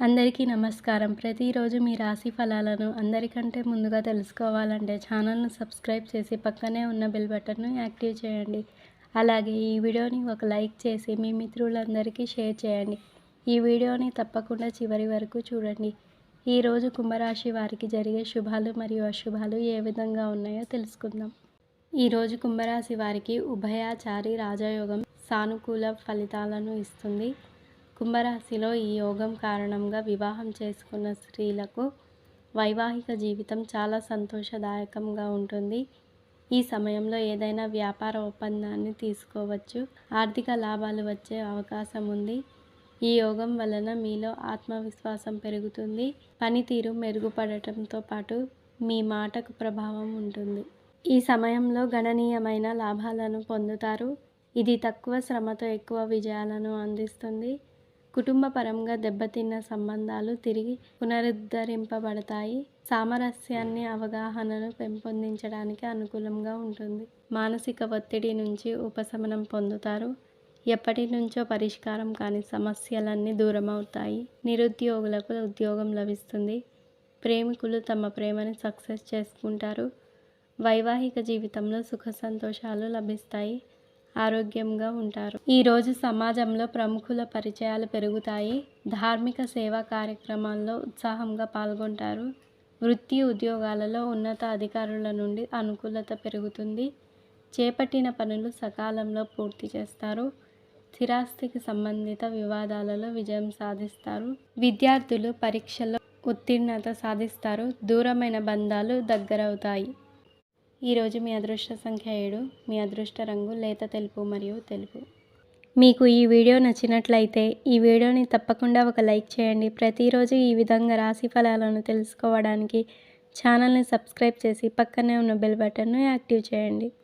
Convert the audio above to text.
అందరికీ నమస్కారం. ప్రతిరోజు మీ రాశి ఫలాలను అందరికంటే ముందుగా తెలుసుకోవాలంటే ఛానల్ను సబ్స్క్రైబ్ చేసి పక్కనే ఉన్న బెల్ బటన్ను యాక్టివ్ చేయండి. అలాగే ఈ వీడియోని ఒక లైక్ చేసి మీ మిత్రులందరికీ షేర్ చేయండి. ఈ వీడియోని తప్పకుండా చివరి వరకు చూడండి. ఈరోజు కుంభరాశి వారికి జరిగే శుభాలు మరియు అశుభాలు ఏ విధంగా ఉన్నాయో తెలుసుకుందాం. ఈరోజు కుంభరాశి వారికి ఉభయాచారి రాజయోగం సానుకూల ఫలితాలను ఇస్తుంది. కుంభరాశిలో ఈ యోగం కారణంగా వివాహం చేసుకున్న స్త్రీలకు వైవాహిక జీవితం చాలా సంతోషదాయకంగా ఉంటుంది. ఈ సమయంలో ఏదైనా వ్యాపార ఒప్పందాన్ని తీసుకోవచ్చు. ఆర్థిక లాభాలు వచ్చే అవకాశం ఉంది. ఈ యోగం వలన మీలో ఆత్మవిశ్వాసం పెరుగుతుంది. పనితీరు మెరుగుపడటంతో పాటు మీ మాటకు ప్రభావం ఉంటుంది. ఈ సమయంలో గణనీయమైన లాభాలను పొందుతారు. ఇది తక్కువ శ్రమతో ఎక్కువ విజయాలను అందిస్తుంది. కుటుంబపరంగా దెబ్బతిన్న సంబంధాలు తిరిగి పునరుద్ధరింపబడతాయి. సామరస్యాన్ని అవగాహనను పెంపొందించడానికి అనుకూలంగా ఉంటుంది. మానసిక ఒత్తిడి నుంచి ఉపశమనం పొందుతారు. ఎప్పటి నుంచో పరిష్కారం కాని సమస్యలన్నీ దూరమవుతాయి. నిరుద్యోగులకు ఉద్యోగం లభిస్తుంది. ప్రేమికులు తమ ప్రేమని సక్సెస్ చేసుకుంటారు. వైవాహిక జీవితంలో సుఖ సంతోషాలు లభిస్తాయి. ఆరోగ్యంగా ఉంటారు. ఈరోజు సమాజంలో ప్రముఖుల పరిచయాలు పెరుగుతాయి. ధార్మిక సేవా కార్యక్రమాల్లో ఉత్సాహంగా పాల్గొంటారు. వృత్తి ఉద్యోగాలలో ఉన్నత అధికారుల నుండి అనుకూలత పెరుగుతుంది. చేపట్టిన పనులు సకాలంలో పూర్తి చేస్తారు. స్థిరాస్తికి సంబంధిత వివాదాలలో విజయం సాధిస్తారు. విద్యార్థులు పరీక్షల్లో ఉత్తీర్ణత సాధిస్తారు. దూరమైన బంధాలు దగ్గరవుతాయి. ఈరోజు మీ అదృష్ట సంఖ్య ఏడు. మీ అదృష్ట రంగు లేత తెలుపు మరియు తెలుపు. మీకు ఈ వీడియో నచ్చినట్లయితే ఈ వీడియోని తప్పకుండా ఒక లైక్ చేయండి. ప్రతిరోజు ఈ విధంగా రాశి ఫలాలను తెలుసుకోవడానికి ఛానల్ని సబ్స్క్రైబ్ చేసి పక్కనే ఉన్న బెల్ బటన్ను యాక్టివ్ చేయండి.